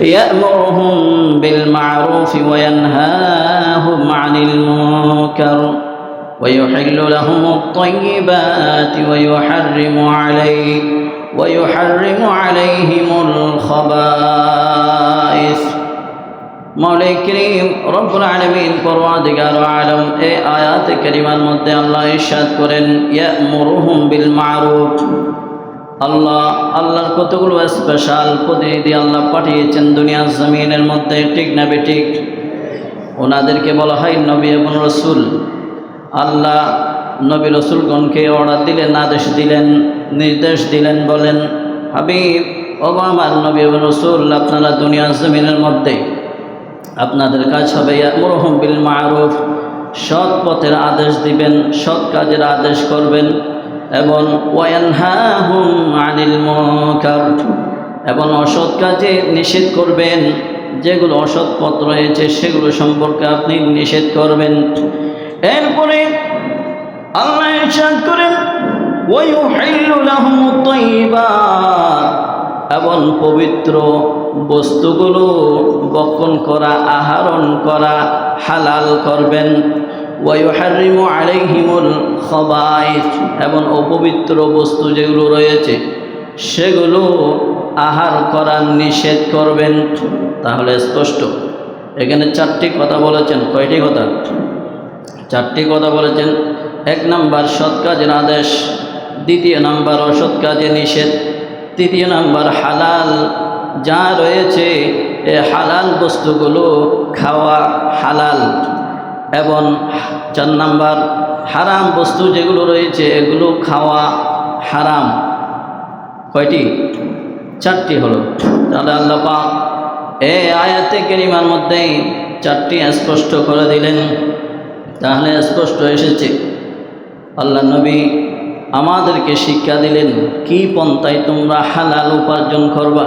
يأمرهم بالمعروف وينهاهم عن المنكر ويحل لهم الطيبات ويحرم عليه ويحرم عليهم الخبائث মৌলাই করিম রব্বুল আলমিন পরওয়াদিগার আলম এই আয়াত করিমার মধ্যে আল্লাহ ইরশাদ করেন ইয়া মুরুহুম বিল মারুফ আল্লাহ, আল্লাহর কতগুলো স্পেশাল প্রতিনিধি আল্লাহ পাঠিয়েছেন দুনিয়ার জমিনের মধ্যে, ঠিক না বেঠিক? ওনাদেরকে বলা হয় নবী এবং রসুল। আল্লাহ নবী রসুলগণকে অর্ডার দিলেন, আদেশ দিলেন, নির্দেশ দিলেন, বলেন, হাবিব ও আমার নবী এবং রসুল, আপনারা দুনিয়ার জমিনের মধ্যে, আপনাদের কাজ হবে মরহম বিল মারুফ, সৎ পথের আদেশ দিবেন, সৎ কাজের আদেশ করবেন। এবং আনিল এবং অসৎ কাজে নিষেধ করবেন। যেগুলো অসৎ পথ রয়েছে, সেগুলো সম্পর্কে আপনি নিষেধ করবেন। এরপরে আল্লাহ করেন এবং পবিত্র বস্তুগুলো বক্ষণ করা, আহরণ করা, হালাল করবেন। ওয়াইহারিমু আলাইহিমুল খবাইস এবং অপবিত্র বস্তু যেগুলো রয়েছে, সেগুলো আহার করার নিষেধ করবেন। তাহলে স্পষ্ট। এখানে চারটি কথা বলেছেন, কয়টি কথা? চারটি কথা বলেছেন, এক নাম্বার সৎ কাজের আদেশ, দ্বিতীয় নাম্বার অসৎ কাজে নিষেধ, তৃতীয় নাম্বার হালাল যা রয়েছে, এ হালাল বস্তুগুলো খাওয়া হালাল। এবং চার নাম্বার, হারাম বস্তু যেগুলো রয়েছে, এগুলো খাওয়া হারাম। কয়টি? চারটি হলো। তাহলে আল্লাহ পাক এ আয়াতে কেরিমার মধ্যেই চারটি স্পষ্ট করে দিলেন। তাহলে স্পষ্ট এসেছে, আল্লাহ নবী আমাদেরকে শিক্ষা দিলেন, কি পন্থায় তোমরা হালাল উপার্জন করবা?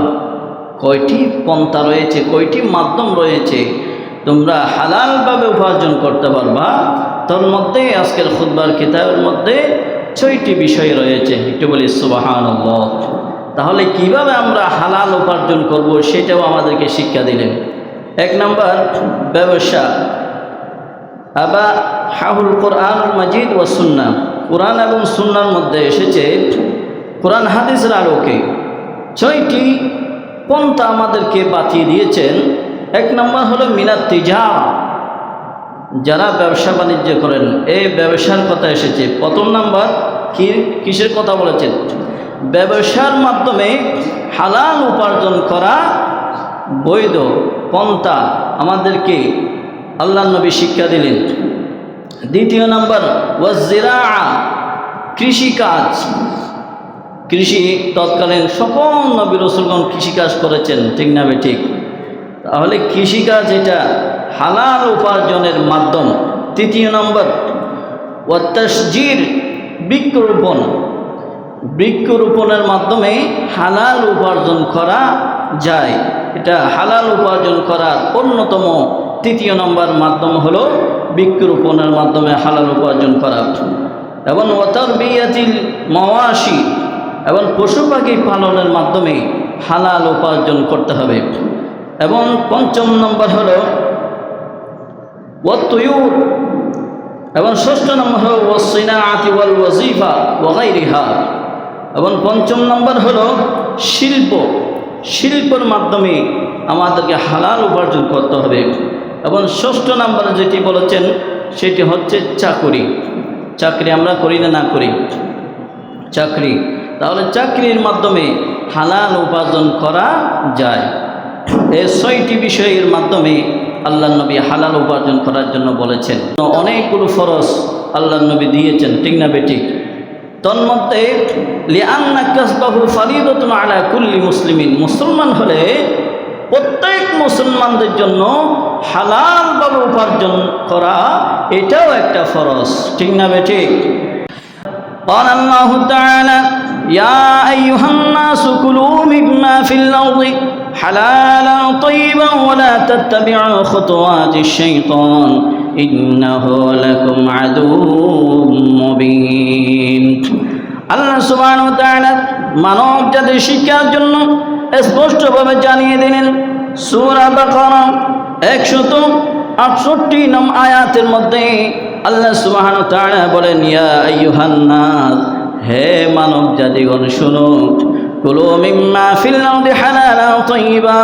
কয়টি পন্থা রয়েছে, কয়টি মাধ্যম রয়েছে? তোমরা হালালভাবে উপার্জন করতে পারবা। তোর মধ্যে আজকের খুদ্বার কিতাবের মধ্যে ছয়টি বিষয় রয়েছে। একটু বলি সুবাহান তাহলে কীভাবে আমরা হালাল উপার্জন করব সেটাও আমাদেরকে শিক্ষা দিলেন। এক নম্বর, ব্যবসা। আবা হাহুল কোরআন মজিদ ও সুন্না। কোরআন এবং সুন্নার মধ্যে এসেছে কোরআন হাদিসের আলোকে। ছয়টি পন্থা আমাদেরকে বাতিয়ে দিয়েছেন। এক নম্বর হলো মিনাত তিজা যারা ব্যবসা বাণিজ্য করেন, এই ব্যবসার কথা এসেছে। প্রথম নাম্বার, কি, কিসের কথা বলেছেন ব্যবসার মাধ্যমে হালাল উপার্জন করা বৈধ পন্থা আমাদেরকে আল্লাহ নবী শিক্ষা দিলেন। দ্বিতীয় নাম্বার ওয়াজিরা কৃষিকাজ। কৃষি তৎকালীন সকল নবী রসুলগণ কৃষিকাজ করেছেন, ঠিক না ঠিক? তাহলে কৃষিকাজ এটা হালাল উপার্জনের মাধ্যম। তৃতীয় নম্বর ওয়াত্তাসজির বৃক্ষরোপণ। বৃক্ষরোপণের মাধ্যমে হালাল উপার্জন করা যায়। এটা হালাল উপার্জন করার অন্যতম তৃতীয় নম্বর মাধ্যম হলো বৃক্ষরোপণের মাধ্যমে হালাল উপার্জন করা। এবং ওয়াতার বিয়াতিল মাওয়াশি, এবং পশু পাখি পালনের মাধ্যমে হালাল উপার্জন করতে হবে। এবং পঞ্চম নম্বর হলো ওয়াতুয়ুর এবং ষষ্ঠ নম্বর হল ওয়াসিনা আতি ওয়াল ওয়াজিফা ওয়াগাইরিহা। এবং পঞ্চম নম্বর হলো, শিল্প। শিল্পের মাধ্যমে আমাদেরকে হালাল উপার্জন করতে হবে। এবং ষষ্ঠ নাম্বার যেটি বলেছেন, সেটি হচ্ছে চাকরি। চাকরি আমরা করি না না করি? চাকরি। তাহলে চাকরির মাধ্যমে হালাল উপার্জন করা যায়। এই ছয়টি বিষয়ের মাধ্যমে আল্লাহ নবী হালাল উপার্জন করার জন্য বলেছেন অনেকগুলো ফরজ আল্লাহ নবী দিয়েছেন ঠিক না বেটি তন্মধ্যে লিআন্না কাসবাহু ফারিদাতুন আলা কুল্লি মুসলিমিন মুসলমান হলে প্রত্যেক মুসলমানদের জন্য হালালভাবে উপার্জন করা এটাও একটা ফরজ ঠিক না বেটি قال الله تعالى يا أيها الناس كلوا مما في الأرض حلالا طيبا ولا تتبعوا خطوات الشيطان إنه لكم عدو مبين আল্লাহ সুবহান তাআলা মানব জাতির শিক্ষার জন্য স্পষ্টভাবে জানিয়ে দিলেন সূরা বাকারা একশত আটষট্টি নম আয়াতের মধ্যে আল্লাহ সুবহানাহু ওয়া তাআলা বলেন ইয়া আইয়ুহান নাস হে মানব জাতিগণ, শুনো। কুলু মিম্মা ফিল আরদি হালালান তাইয়্যিবা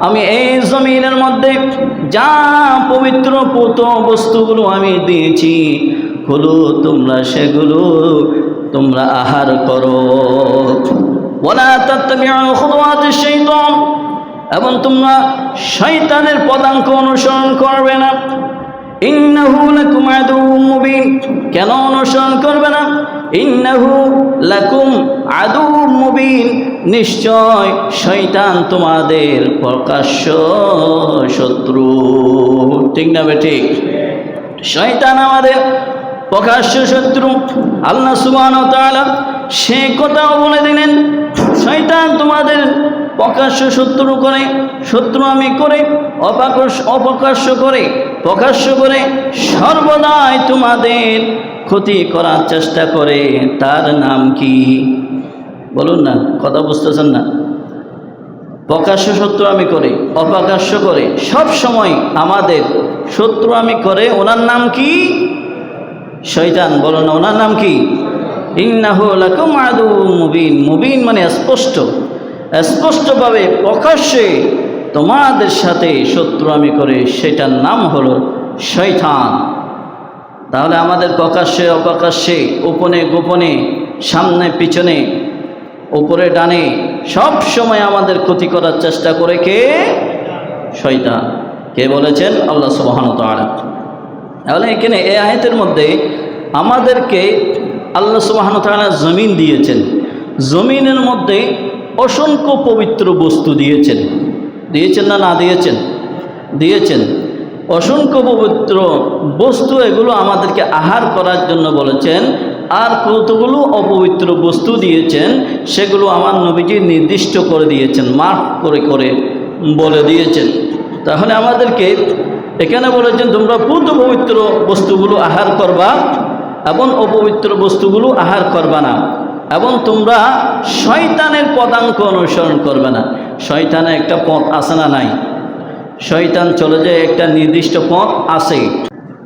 আমি এই জমিনের মধ্যে যা পবিত্র পুত বস্তুগুলো আমি দিয়েছি, কুলু তোমরা সেগুলো তোমরা আহার করো। শাইতান। এবং তোমরা শয়তানের পদাঙ্ক অনুসরণ করবে না। ইন্নাহু লাকুম আদুউম মুবিন। কেন অনুসরণ করবে না? ইন্নাহু লাকুম আদুউম মুবিন। নিশ্চয় শয়তান তোমাদের প্রকাশ্য শত্রু। ঠিক না বেঠিক শয়তান আমাদের প্রকাশ্য শত্রু। আল্লাহ সুবহানাহু ওয়া তাআলা সে কথাও বলে দিলেন, শয়তান তোমাদের প্রকাশ্য শত্রু করে, শত্রু আমি করে অপাকর্ষ অপ্রকাশ্য করে, প্রকাশ্য করে সর্বদাই তোমাদের ক্ষতি করার চেষ্টা করে। তার নাম কি? বলুন না, কথা বুঝতেছেন না। প্রকাশ্য শত্রু আমি করে, অপ্রকাশ্য করে, সব সময় আমাদের শত্রু আমি করে, ওনার নাম কি? শৈতান বলো না, ওনার নাম কি? ইন্নাহু মুবিন। মুবিন মানে স্পষ্ট। স্পষ্টভাবে প্রকাশ্যে তোমাদের সাথে শত্রু আমি করে, সেটার নাম হলো শৈতান তাহলে আমাদের প্রকাশ্যে, অপ্রকাশ্যে গোপনে গোপনে, সামনে, পিছনে, উপরে, ডানে, সব সময় আমাদের ক্ষতি করার চেষ্টা করে কে? শয়তান। কে বলেছেন? আল্লাহ সুবহান তাআলা। তাহলে এখানে এই আয়াতের মধ্যে আমাদেরকে আল্লাহ সুবহান তাআলা জমিন দিয়েছেন। জমিনের মধ্যে অসংখ্য পবিত্র বস্তু দিয়েছেন। দিয়েছেন না না দিয়েছেন? দিয়েছেন। অসংখ্য পবিত্র বস্তু এগুলো আমাদেরকে আহার করার জন্য বলেছেন। আর কতগুলো অপবিত্র বস্তু দিয়েছেন, সেগুলো আমার নবীজি নির্দিষ্ট করে দিয়েছেন মার্ক করে করে বলে দিয়েছেন। তাহলে আমাদেরকে এখানে বলেছেন, তোমরা পুত পবিত্র বস্তুগুলো আহার করবা এবং অপবিত্র বস্তুগুলো আহার করবা না। এবং তোমরা শয়তানের পদাঙ্ক অনুসরণ করবে না। শয়তানে একটা পথ আছে না নাই? শয়তান চলে যায়, একটা নির্দিষ্ট পথ আছে।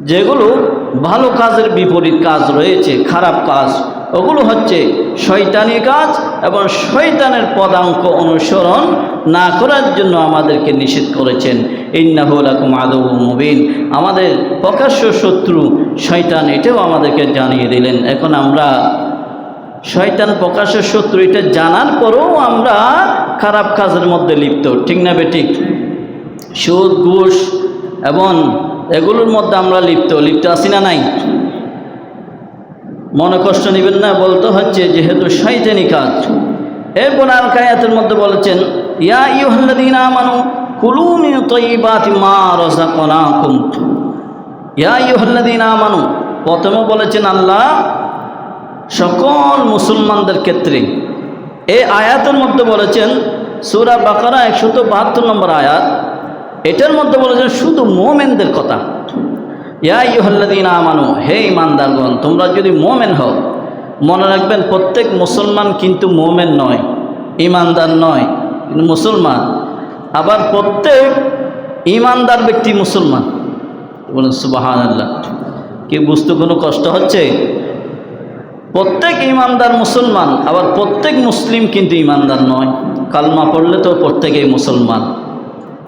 যেগুলো ভালো কাজের বিপরীত কাজ রয়েছে, খারাপ কাজ। ওগুলো হচ্ছে শয়তানি কাজ এবং শয়তানের পদাঙ্ক অনুসরণ না করার জন্য আমাদেরকে নিষেধ করেছেন। ইন্নাহুলাকুম আদৌ মুবিন। আমাদের প্রকাশ্য শত্রু শয়তান, এটাও আমাদেরকে জানিয়ে দিলেন। এখন আমরা শয়তান প্রকাশের শত্রু, এটা জানার পরেও আমরা খারাপ কাজের মধ্যে লিপ্ত, ঠিক না বেঠিক সুদ, ঘুষ, এবং এগুলোর মধ্যে আমরা লিপ্ত লিপ্ত আছি না নাই? মনে কষ্ট নেবেন না, বলতে হচ্ছে যেহেতু শয়তানি কাজ। এরপর আর কায়াতের মধ্যে বলেছেন, ইয়া ইউহাল্লাদিন মিন তয়িবাতি মা রাযাকনাকুম। ইয়া ইউহাল্লাদিন আমানু, প্রথমে বলেছেন আল্লাহ সকল মুসলমানদের ক্ষেত্রে। এই আয়াতের মধ্যে বলেছেন, সুরা বাকারা একশত বাহাত্তর নম্বর আয়াত। এটার মধ্যে বলেছেন, শুধু মোমেনদের কথা। ইয়া ইহল্লাদিন আমানু, হে ইমানদারগণ তোমরা যদি মোমেন হও, মনে রাখবেন প্রত্যেক মুসলমান কিন্তু মোমেন নয় ইমানদার নয়, কিন্তু মুসলমান। আবার প্রত্যেক ইমানদার ব্যক্তি মুসলমান। বলুন সুবাহান আল্লাহ কি বুঝতে কোনো কষ্ট হচ্ছে? প্রত্যেক ইমানদার মুসলমান, আবার প্রত্যেক মুসলিম কিন্তু ইমানদার নয়। কালমা পড়লে তো প্রত্যেকেই মুসলমান।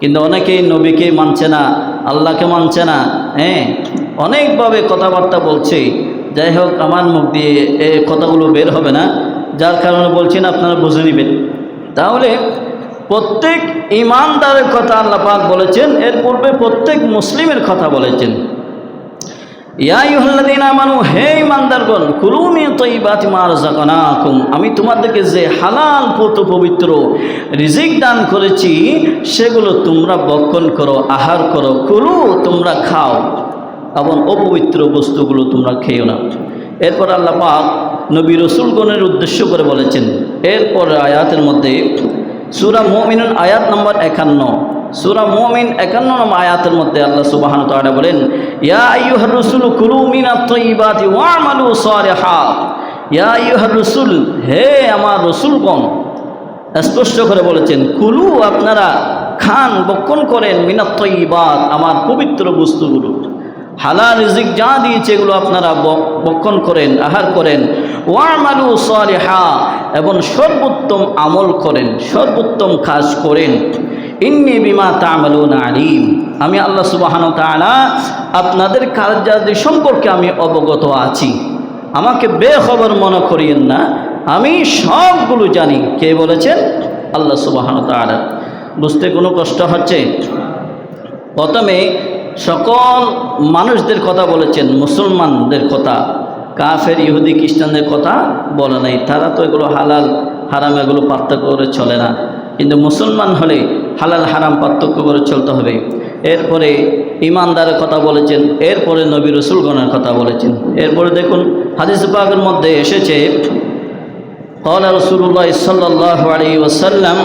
কিন্তু অনেকেই নবীকে মানছে না, আল্লাহকে মানছে না হ্যাঁ? অনেকভাবে কথাবার্তা বলছে। যাই হোক, আমার মুখ দিয়ে এ কথাগুলো বের হবে না। যার কারণে বলছেন আপনারা বুঝে নেবেন। তাহলে প্রত্যেক ইমানদারের কথা আল্লাহ পাক বলেছেন, এর পূর্বে প্রত্যেক মুসলিমের কথা বলেছেন ইয়াইহল্লাদিন আমানু হে ইমানদারগণ কুলুমি তৈবাতি মার জাকানাকুম আমি তোমাদেরকে যে হালাল পত পবিত্র রিজিক দান করেছি, সেগুলো তোমরা বক্ষণ করো, আহার করো, কুলু তোমরা খাও এবং অপবিত্র বস্তুগুলো তোমরা খেও না। এরপর আল্লাহ পাক নবী রসুলগণের উদ্দেশ্য করে বলেছেন, এরপর আয়াতের মধ্যে সুরা মোমিনুন আয়াত নম্বর একান্ন। সুরা মোমিন একান্ন নম্বর আয়াতের মধ্যে আল্লাহ সুবাহান তাআলা বলেন, ইয়া আইয়ুহার রসুল কুলু মিনাত তাইয়িবাতি ওয়ামালু সালিহাত। ইয়া আইয়ুহার রসুল, হে আমার রসুল রসুলগণ, স্পষ্ট করে বলেছেন, কুলু আপনারা খান বক্ষণ করেন মিনাত্তইবাদ আমার পবিত্র বস্তুগুলো। হালাল রিজিক যা দিয়েছে এগুলো আপনারা বক্ষণ করেন, আহার করেন। ওয়ামালু সালিহা, এবং সর্বোত্তম আমল করেন, সর্বোত্তম কাজ করেন। ইন্নি বিমা তামালুন আলিম। আমি আল্লাহ সুবাহান তাআলা আপনাদের কার্যাদি সম্পর্কে আমি অবগত আছি। আমাকে বেখবর মনে করিয়েন না। আমি সবগুলো জানি। কে বলেছেন? আল্লাহ সুবাহান তাআলা। বুঝতে কোনো কষ্ট হচ্ছে? প্রথমে সকল মানুষদের কথা বলেছেন, মুসলমানদের কথা। কাফের, ইহুদি, খ্রিস্টানদের কথা বলে নাই। তারা তো এগুলো হালাল, হারাম, এগুলো পার্থক্য করে চলে না। কিন্তু মুসলমান হলে হালাল, হারাম পার্থক্য করে চলতে হবে। এরপরে ইমানদারের কথা বলেছেন, এরপরে নবী রসুলগণের কথা বলেছেন। এরপরে দেখুন, হাদিস পাকের মধ্যে এসেছে কলা রসুল্লাহ সাল্লাহ আলী ওসাল্লাম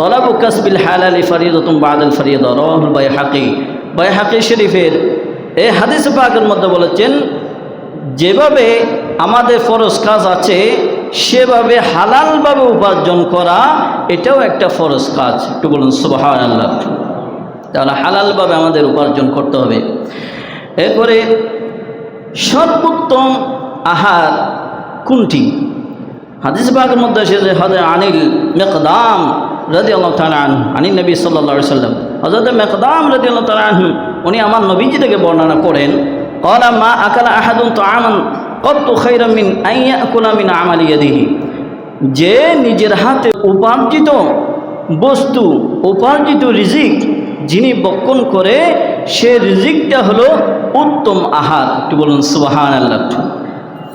তলাবু কাসবিল হালালি ফরিদতুম বাদল ফরিদ রহল বাই হাকি বাই হাকি শরীফের এই হাদিস পাকের মধ্যে বলেছেন, যেভাবে আমাদের ফরজ কাজ আছে সেভাবে হালালভাবে উপার্জন করা, এটাও একটা ফরজ কাজ। একটু বলুন সুবাহান আল্লাহ তাহলে হালালভাবে আমাদের উপার্জন করতে হবে। এরপরে সর্বোত্তম আহার কোনটি? হাদিস বাগের মধ্যে এসেছে হজরত আনিল মেকদাম রাজি আল্লাহ তালান আনিল নবী সাল্লা সাল্লাম হজরত মেকদাম রাজি আল্লাহ তালান উনি আমার নবীজি থেকে বর্ণনা করেন কলা মা আকালা আহাদুন তো আমান কত খৈরমিন আইয়া কুলামিন আমালিয়াদিহি যে নিজের হাতে উপার্জিত বস্তু, উপার্জিত রিজিক যিনি বক্ষণ করে, সে রিজিকটা হলো উত্তম আহার। একটু বলুন সুবাহান আল্লাহ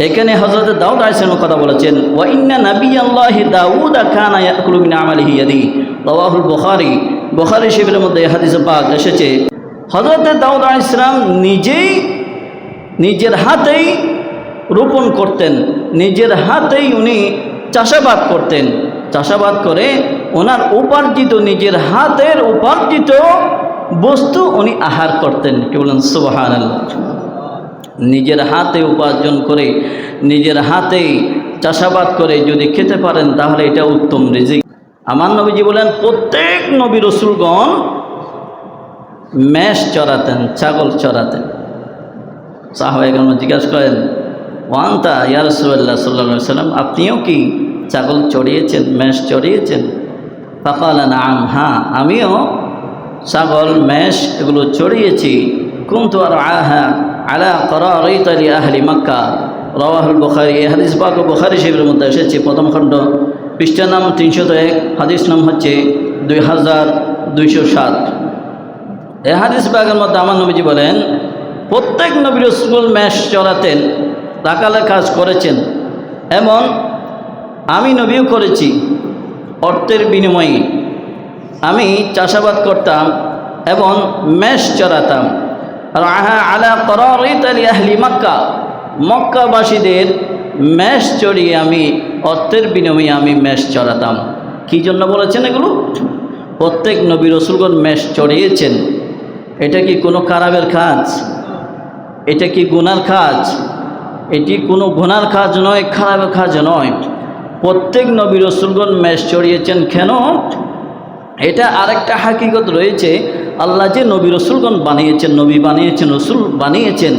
এখানে হজরত দাউদ আলাইসলামের কথা বলেছেন ওয়াইন্না নবী আল্লাহ দাউদ খানা ইয়াকুলু মিন আমালিহি ইয়াদি রাওয়াহুল বুখারী বুখারী শরীফের মধ্যে হাদিস পাক এসেছে। হজরত দাউদ আলাইসলাম নিজেই, নিজের হাতেই রোপণ করতেন। নিজের হাতেই উনি চাষাবাদ করতেন। চাষাবাদ করে ওনার উপার্জিত, নিজের হাতের উপার্জিত বস্তু উনি আহার করতেন। কি বলেন সুবাহান নিজের হাতে উপার্জন করে, নিজের হাতেই চাষাবাদ করে যদি খেতে পারেন, তাহলে এটা উত্তম রিজিক। আমার নবীজি বলেন, প্রত্যেক নবী রসুলগণ মেষ চড়াতেন, ছাগল চড়াতেন। সাহবাইগণ জিজ্ঞাসা করেন ওয়ান্তা ইয়া রসুল্লাহ সাল্লা সাল্লাম আপনিও কি ছাগল চড়িয়েছেন, মেষ চড়িয়েছেন? পাকালা নাম হ্যাঁ আমিও ছাগল, মেষ এগুলো চড়িয়েছি। কুমতু আর আহা আলা করা রইতালি আহলি মক্কা। রওয়াহুল বুখারি হাদিস পাক বুখারি শিবিরের মধ্যে এসেছে, প্রথম খণ্ড পৃষ্ঠা নাম তিনশত এক, হাদিস নাম হচ্ছে দুই হাজার দুইশো সাত। এ হাদিস বাগের মধ্যে আমার নবীজি বলেন, প্রত্যেক নবী রসুল ম্যাশ চলাতেন রাকালে কাজ করেছেন। এমন আমি নবীও করেছি, অর্থের বিনিময়ে। আমি চাষাবাদ করতাম এবং মেষ চড়াতাম। আর আহা আলা আলী আহলি মক্কা। মক্কাবাসীদের মেষ চড়িয়ে আমি, অর্থের বিনিময়ে আমি মেষ চড়াতাম। কী জন্য বলেছেন এগুলো? প্রত্যেক নবী রসুলগণ মেষ চড়িয়েছেন। এটা কি কোনো খারাপের কাজ? এটা কি গুনার কাজ? এটি কোনো গুনার কাজ নয় খারাপের কাজ নয়। প্রত্যেক নবী রসুলগণ মেষ চড়িয়েছেন। কেন? এটা আরেকটা হাকিকত রয়েছে। আল্লাহ যে নবী রসুলগণ বানিয়েছেন, নবী বানিয়েছেন, রসুল বানিয়েছেন।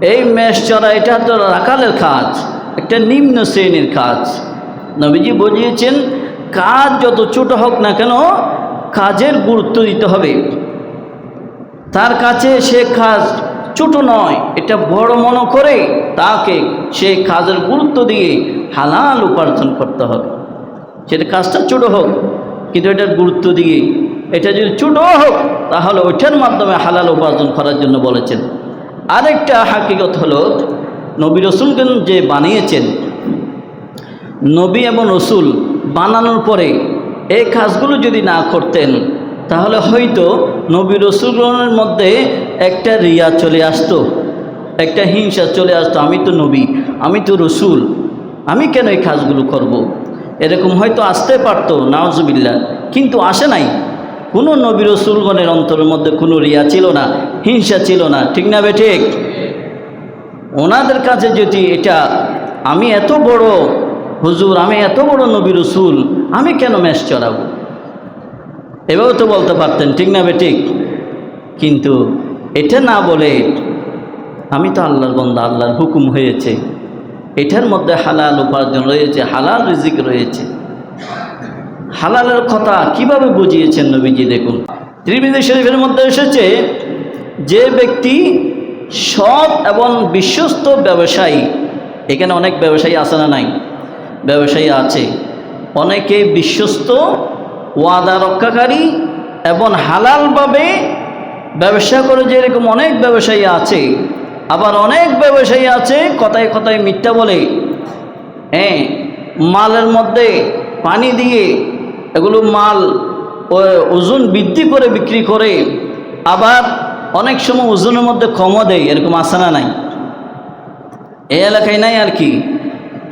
এই মেষ চড়া, এটা তো রাখালের কাজ, একটা নিম্ন শ্রেণির কাজ। নবীজি বুঝিয়েছেন কাজ যত ছোট হোক না কেন, কাজের গুরুত্ব দিতে হবে। তার কাছে সে কাজ ছোট নয়, এটা বড় মনে করে তাকে সে কাজের গুরুত্ব দিয়ে হালাল উপার্জন করতে হবে। সেটা কাজটা ছোট হোক, কিন্তু এটার গুরুত্ব দিয়ে, এটা যদি ছোট হোক, তাহলে ওইটার মাধ্যমে হালাল উপার্জন করার জন্য বলেছেন। আরেকটা হাকিকত হলো, নবী রসুলগণ যে বানিয়েছেন, নবী এবং রসুল বানানোর পরে এই কাজগুলো যদি না করতেন তাহলে হয়তো নবী রসুলগণের মধ্যে একটা রিয়া চলে আসতো, একটা হিংসা চলে আসতো, আমি তো নবী, আমি তো রসুল, আমি কেন এই কাজগুলো করব। এরকম হয়তো আসতে পারতো নাওজবিল্লা কিন্তু আসে নাই। কোনো নবী রসুলগণের অন্তরের মধ্যে কোনো রিয়া ছিল না, হিংসা ছিল না, ঠিক না বে ঠিক? ওনাদের কাছে যদি এটা, আমি এত বড় হুজুর, আমি এত বড় নবী রসুল, আমি কেন ম্যাচ চড়াবো? এভাবে তো বলতে পারতেন, ঠিক না বে ঠিক? কিন্তু এটা না বলে আমি তো আল্লাহর বন্দা, আল্লাহর হুকুম হয়েছে। এটার মধ্যে হালাল উপার্জন রয়েছে, হালাল রিজিক রয়েছে। হালালের কথা কীভাবে বুঝিয়েছেন নবীজি দেখুন। ত্রিবিদী শরীফের মধ্যে এসেছে, যে ব্যক্তি সৎ এবং বিশ্বস্ত ব্যবসায়ী, এখানে অনেক ব্যবসায়ী আছে না নাই? ব্যবসায়ী আছে। অনেকে বিশ্বস্ত ওয়াদা রক্ষাকারী এবং হালালভাবে ব্যবসা করে যেরকম অনেক ব্যবসায়ী আছে, আবার অনেক ব্যবসায়ী আছে কথায় কথায় মিথ্যা বলে। হ্যাঁ মালের মধ্যে পানি দিয়ে এগুলো মাল ওজন বৃদ্ধি করে বিক্রি করে, আবার অনেক সময় ওজনের মধ্যে কমও দেয়, এরকম আসে না নাই? এই এলাকায় নাই আর কি।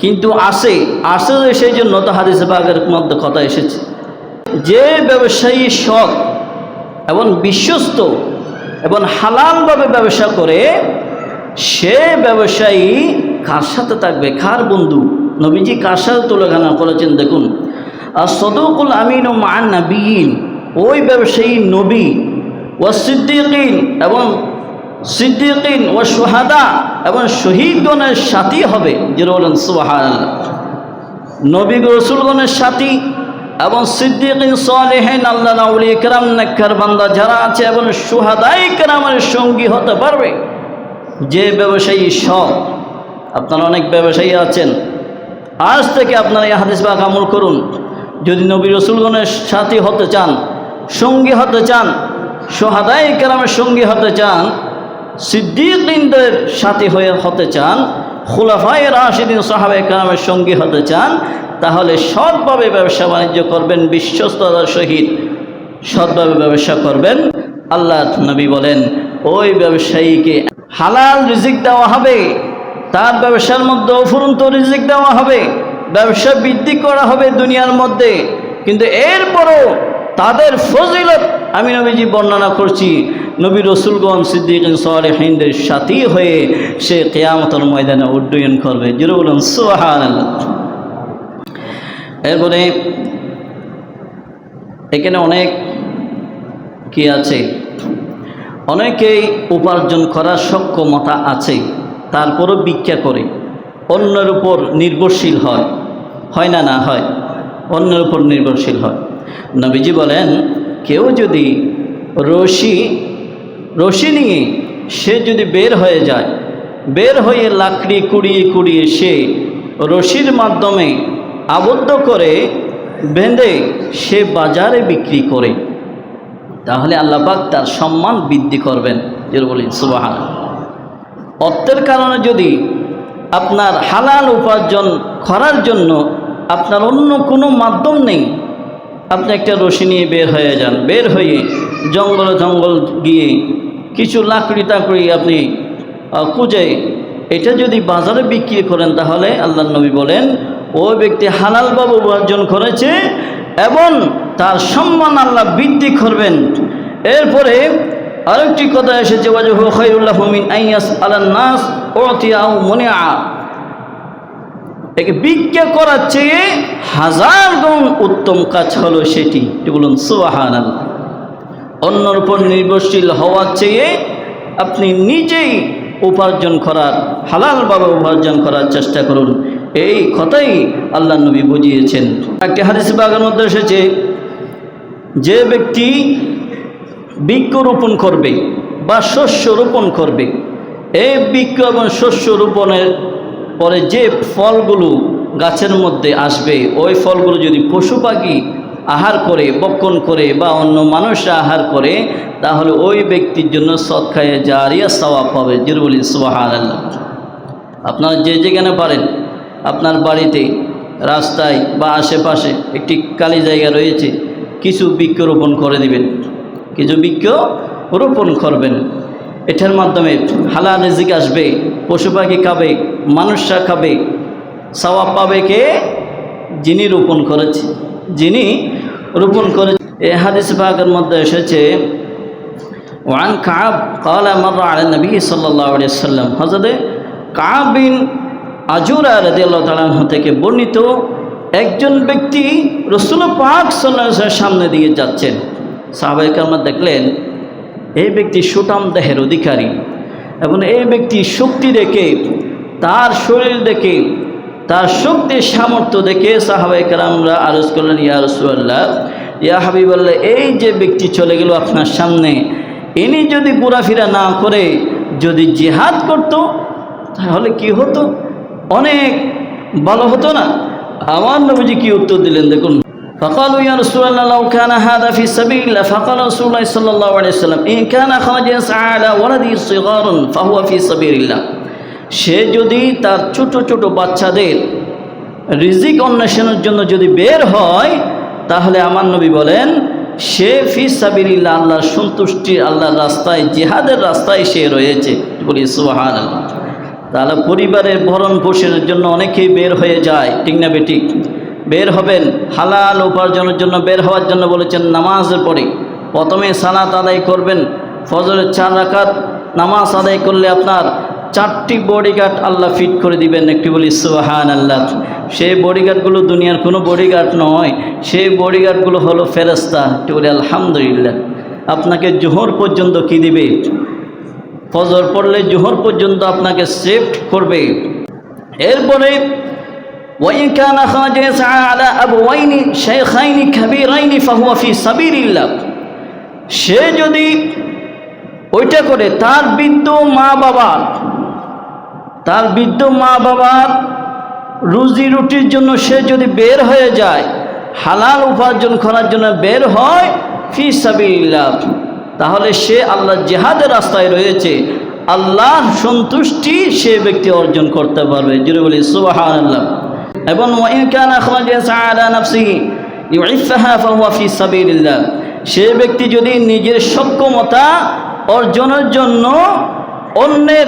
কিন্তু আসে আসে সেই জন্য তো হাদিসে বাগের মধ্যে কথা এসেছে। যে ব্যবসায়ী সৎ এবং বিশ্বস্ত এবং হালালভাবে ব্যবসা করে, সে ব্যবসায়ী কার সাথে থাকবে? কার বন্ধু? নবীজি কার সাথে তুলনা করেছেন? দেখুন, আর সদকুল আমিন ও মান নবীন ওই ব্যবসায়ী নবী ও সিদ্দিকিন এবং সিদ্দিকিন ও সোহাদা এবং শহীদগণের সাথী হবে। যে বলেন সুহান নবী রসুলগণের সাথী এবং সিদ্দিকিন সালেহেন আল্লাহ নাউলি ইকরাম নাক্ষার বান্দা যারা আছে এবং সুহাদাই কেরামের সঙ্গী হতে পারবে। যে ব্যবসায়ী সৎ, আপনারা অনেক ব্যবসায়ী আছেন। আজ থেকে আপনারা এই হাদিস বাগ আমল করুন। যদি নবী রসুলগণের সাথী হতে চান, সঙ্গী হতে চান সোহাদাই কেরামের সঙ্গী হতে চান সিদ্দিকদের সাথী হয়ে হতে চান খুলাফাই রাশিদিন সাহাবে কেরামের সঙ্গী হতে চান তাহলে সৎভাবে ব্যবসা বাণিজ্য করবেন, বিশ্বস্ততার সহিত সৎভাবে ব্যবসা করবেন। আল্লাহ নবী বলেন, ওই ব্যবসায়ীকে হালাল রিজিক দেওয়া হবে, তার ব্যবসার মধ্যে অফুরন্ত রিজিক দেওয়া হবে, ব্যবসা বৃদ্ধি করা হবে দুনিয়ার মধ্যে। কিন্তু এরপরও তাদের ফজিলত আমি নবীজি বর্ণনা করছি, নবী রসুলগঞ্জ সিদ্দিক সরে হিন্দের সাথী হয়ে সে কেয়ামতর ময়দানে উড্ডয়ন করবে। জিরো বলুন সোহান এরপরে এখানে অনেক কি আছে? অনেকেই উপার্জন করার সক্ষমতা আছে, তারপরও ভিক্ষা করে। অন্যের উপর নির্ভরশীল হয় হয় না না হয়? অন্যের উপর নির্ভরশীল হয়। নবীজি বলেন, কেউ যদি রশি রশি নিয়ে সে যদি বের হয়ে যায়, বের হয়ে লাকড়ি কুড়িয়ে কুড়িয়ে সে রশির মাধ্যমে আবদ্ধ করে বেঁধে সে বাজারে বিক্রি করে। তাহলে আল্লাপাক তার সম্মান বৃদ্ধি করবেন। যেটা বলি সুবাহান অর্থের কারণে যদি আপনার হালাল উপার্জন করার জন্য আপনার অন্য কোনো মাধ্যম নেই, আপনি একটা রশি নিয়ে বের হয়ে যান। বের হয়ে জঙ্গল জঙ্গল গিয়ে কিছু লাকড়ি টাকড়ি আপনি খুঁজে, এটা যদি বাজারে বিক্রি করেন, তাহলে আল্লাহ নবী বলেন ওই ব্যক্তি হালালভাবে উপার্জন করেছে এবং তার সম্মান আল্লাহ বৃদ্ধি করবেন। এরপরে আরেকটি কথা এসেছে, ওয়াজহু আইয়াস নাস একে বিজ্ঞা করার চেয়ে হাজার গুণ উত্তম কাজ হলো সেটি। বলুন সুবাহান অন্যর উপর নির্ভরশীল হওয়ার চেয়ে আপনি নিজেই উপার্জন করার, হালালভাবে উপার্জন করার চেষ্টা করুন। এই কথাই আল্লাহ নবী বুঝিয়েছেন। একটি হাদিস বাগান মধ্যে এসেছে, যে ব্যক্তি বৃক্ষ রোপণ করবে বা শস্য রোপণ করবে এই বৃক্ষ এবং শস্য রোপণের পরে যে ফলগুলো গাছের মধ্যে আসবে, ওই ফলগুলো যদি পশু পাখি আহার করে, বক্ষণ করে বা অন্য মানুষ আহার করে, তাহলে ওই ব্যক্তির জন্য সৎখায়ে জারিয়া সওয়াব পাবে জিরুলি আল্লাহ আপনারা যে যেখানে পারেন আপনার বাড়িতে, রাস্তায় বা আশেপাশে একটি কালি জায়গা রয়েছে, কিছু বৃক্ষ রোপণ করে দিবেন। কিছু বৃক্ষ রোপণ করবেন। এটার মাধ্যমে হালাল রিজিক আসবে, পশু পাখি খাবে, মানুষরা খাবে, সওয়াব পাবে কে? যিনি রোপণ করেছে, যিনি রোপণ করে এ হাদিস পাকের মধ্যে এসেছে, ওয়ান কাব, কালা মর আল নবী সাল্লাহ সাল্লাম হজরতে কাব বিন আজুরা রাজি আল্লাহ তালাহ থেকে বর্ণিত একজন ব্যক্তি রসুল পাক সাল্লাহ সামনে দিয়ে যাচ্ছেন। সাহাবাহিক আমরা দেখলেন, এই ব্যক্তি সুটাম দেহের অধিকারী এবং এই ব্যক্তি শক্তি দেখে, তার শরীর দেখে, তার শক্তির সামর্থ্য দেখে সাহাবাহিক আমরা আরজ করলেন, ইয়া রসুল্লাহ ইয়া হাবিবাল্লাহ, এই যে ব্যক্তি চলে গেল আপনার সামনে, ইনি যদি ঘোরাফেরা না করে যদি জেহাদ করত, তাহলে কি হতো? অনেক ভালো হতো না আমার নবীজি কি উত্তর দিলেন দেখুন فقالوا يا رسول الله لو كان هذا في سبيل الله فقال رسول الله صلى الله عليه وسلم إن كان خرج يسعى على ولده صغار فهو في سبيل الله সে যদি তার ছোট ছোট বাচ্চাদের রিজিক অন্বেষণের জন্য যদি বের হয় তাহলে আমার নবী বলেন সে ফি সাবিরিল্লা আল্লাহর সন্তুষ্টি আল্লাহর রাস্তায় জিহাদের রাস্তায় সে রয়েছে বলি সুহান আল্লাহ তাহলে পরিবারের ভরণ পোষণের জন্য অনেকেই বের হয়ে যায়, ঠিক না বেঠিক বের হবেন, হালাল উপার্জনের জন্য বের হওয়ার জন্য বলেছেন নামাজের পরে। প্রথমে সালাত আদায় করবেন, ফজরের চার রাকাত নামাজ আদায় করলে আপনার চারটি বডিগার্ড আল্লাহ ফিট করে দিবেন, একটি বলি সুহান আল্লাহ সেই বডিগার্ডগুলো দুনিয়ার কোনো বডিগার্ড নয়, সেই বডিগার্ডগুলো হলো ফেরস্তা একটি বলি আলহামদুলিল্লাহ। আপনাকে জোহর পর্যন্ত কি দিবে? ফজর পড়লে জোহর পর্যন্ত আপনাকে সেফট করবে এরপরে وإن كان خرج يسعى على أبوين شيخين كبيرين فهو في سبيل الله সে যদি ওইটা করে তার বৃদ্ধ মা বাবার তার বৃদ্ধ মা বাবার রুজি রুটির জন্য সে যদি বের হয়ে যায় হালাল উপার্জন করার জন্য বের হয় ফি সাবিল্লাহ তাহলে সে আল্লাহ জেহাদের রাস্তায় রয়েছে। আল্লাহর সন্তুষ্টি সে ব্যক্তি অর্জন করতে পারবে। জুড়ে বলি সুবাহ আল্লাহ এবং সে ব্যক্তি যদি নিজের সক্ষমতা অর্জনের জন্য অন্যের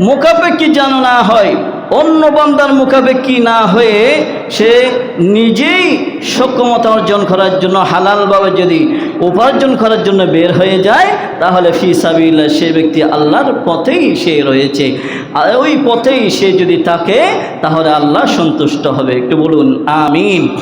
মুখাপেক্ষি যেন হয় অন্য বান্দার মুখাপেক্ষি না হয়ে সে নিজেই সক্ষমতা অর্জন করার জন্য হালালভাবে যদি উপার্জন করার জন্য বের হয়ে যায়, তাহলে ফি সাবিল্লা সে ব্যক্তি আল্লাহর পথেই সে রয়েছে। আর ওই পথেই সে যদি থাকে, তাহলে আল্লাহ সন্তুষ্ট হবে। একটু বলুন, আমিন।